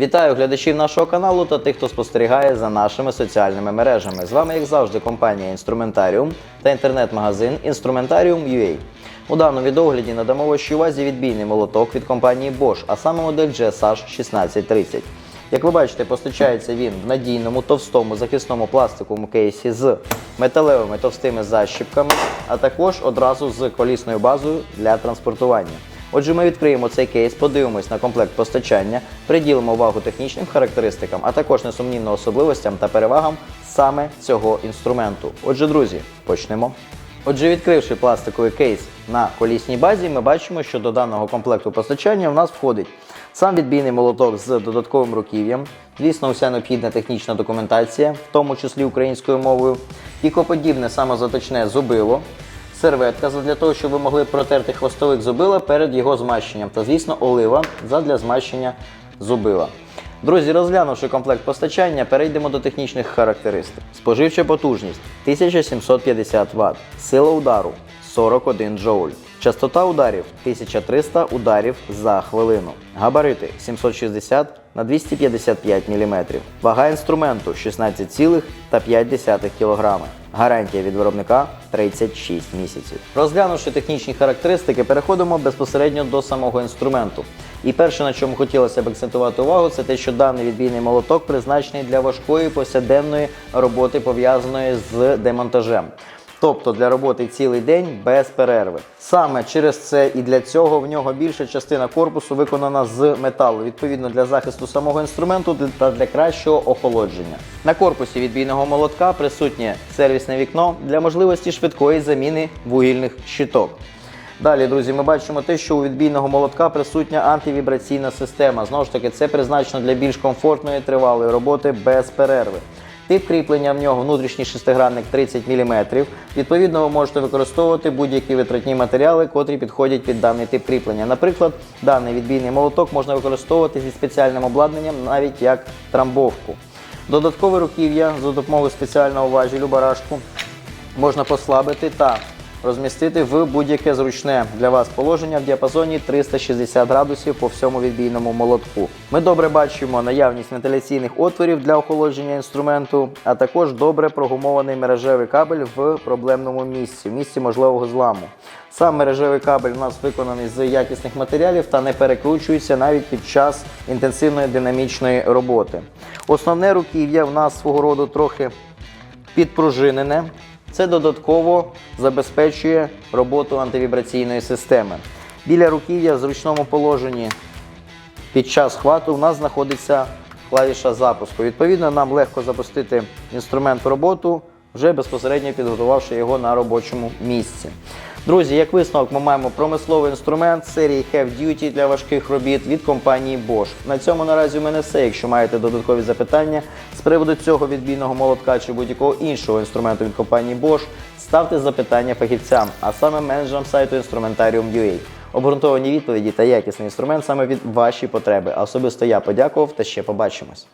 Вітаю глядачів нашого каналу та тих, хто спостерігає за нашими соціальними мережами. З вами, як завжди, компанія Інструментаріум та інтернет-магазин Instrumentarium.ua. У даному відогляді надамо вашій увазі відбійний молоток від компанії Bosch, а саме модель GSH 1630. Як ви бачите, постачається він в надійному товстому захисному пластиковому кейсі з металевими товстими защіпками, а також одразу з колісною базою для транспортування. Отже, ми відкриємо цей кейс, подивимось на комплект постачання, приділимо увагу технічним характеристикам, а також несумнівно особливостям та перевагам саме цього інструменту. Отже, друзі, почнемо. Отже, відкривши пластиковий кейс на колісній базі, ми бачимо, що до даного комплекту постачання в нас входить сам відбійний молоток з додатковим руків'ям, звісно, вся необхідна технічна документація, в тому числі українською мовою, пікоподібне самозаточне зубило, серветка для того, щоб ви могли протерти хвостовик зубила перед його змащенням, та, звісно, олива для змащення зубила. Друзі, розглянувши комплект постачання, перейдемо до технічних характеристик. Споживча потужність 1750 Вт, сила удару 41 джоуль. Частота ударів 1300 ударів за хвилину. Габарити 760 на 255 мм. Вага інструменту 16,5 кг. Гарантія від виробника 36 місяців. Розглянувши технічні характеристики, переходимо безпосередньо до самого інструменту. І перше, на чому хотілося б акцентувати увагу, це те, що даний відбійний молоток призначений для важкої повсякденної роботи, пов'язаної з демонтажем. Тобто для роботи цілий день без перерви. Саме через це і для цього в нього більша частина корпусу виконана з металу, відповідно для захисту самого інструменту та для кращого охолодження. На корпусі відбійного молотка присутнє сервісне вікно для можливості швидкої заміни вугільних щиток. Далі, друзі, ми бачимо те, що у відбійного молотка присутня антивібраційна система. Знову ж таки, це призначено для більш комфортної тривалої роботи без перерви. Тип кріплення в нього внутрішній шестигранник 30 мм. Відповідно, ви можете використовувати будь-які витратні матеріали, котрі підходять під даний тип кріплення. Наприклад, даний відбійний молоток можна використовувати зі спеціальним обладнанням, навіть як трамбовку. Додаткове руків'я за допомогою спеціального важілю барашку можна послабити та розмістити в будь-яке зручне для вас положення в діапазоні 360 градусів по всьому відбійному молотку. Ми добре бачимо наявність вентиляційних отворів для охолодження інструменту, а також добре прогумований мережевий кабель в проблемному місці, в місці можливого зламу. Сам мережевий кабель у нас виконаний з якісних матеріалів та не перекручується навіть під час інтенсивної динамічної роботи. Основне руків'я в нас свого роду трохи підпружинене. Це додатково забезпечує роботу антивібраційної системи. Біля руків'я в зручному положенні під час хвату у нас знаходиться клавіша запуску. Відповідно, нам легко запустити інструмент в роботу, вже безпосередньо підготувавши його на робочому місці. Друзі, як висновок, ми маємо промисловий інструмент серії Heavy Duty для важких робіт від компанії Bosch. На цьому наразі у мене все. Якщо маєте додаткові запитання з приводу цього відбійного молотка чи будь-якого іншого інструменту від компанії Bosch, ставте запитання фахівцям, а саме менеджерам сайту Instrumentarium.ua. Обґрунтовані відповіді та якісний інструмент саме від ваші потреби. Особисто я подякував та ще побачимось.